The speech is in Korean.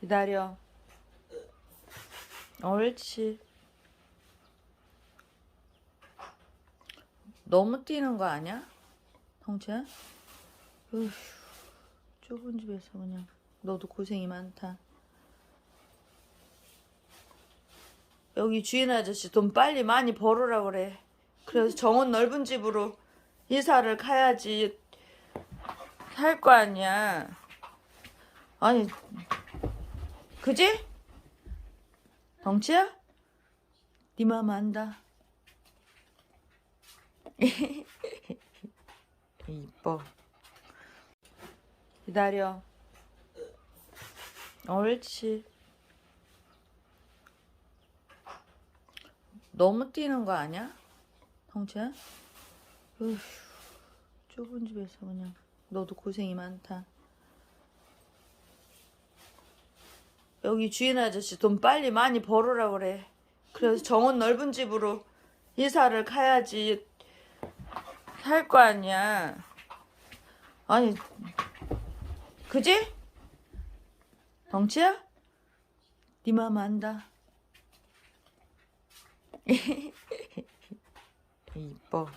기다려. 옳지. 너무 뛰는 거 아니야? 형채? 으휴, 좁은 집에서 그냥 너도 고생이 많다. 여기 주인 아저씨 돈 빨리 많이 벌으라 그래. 그래서 정원 넓은 집으로 이사를 가야지 살 거 아니야. 아니, 그지? 덩치야? 네 마음 안다. 이뻐. 기다려. 옳지. 너무 뛰는 거 아니야? 덩치야? 으휴, 좁은 집에서 그냥 너도 고생이 많다. 여기 주인 아저씨 돈 빨리 많이 벌으라 그래. 그래서 정원 넓은 집으로 이사를 가야지 살 거 아니야. 아니, 그지? 덩치야? 네 마음 안다. 이뻐.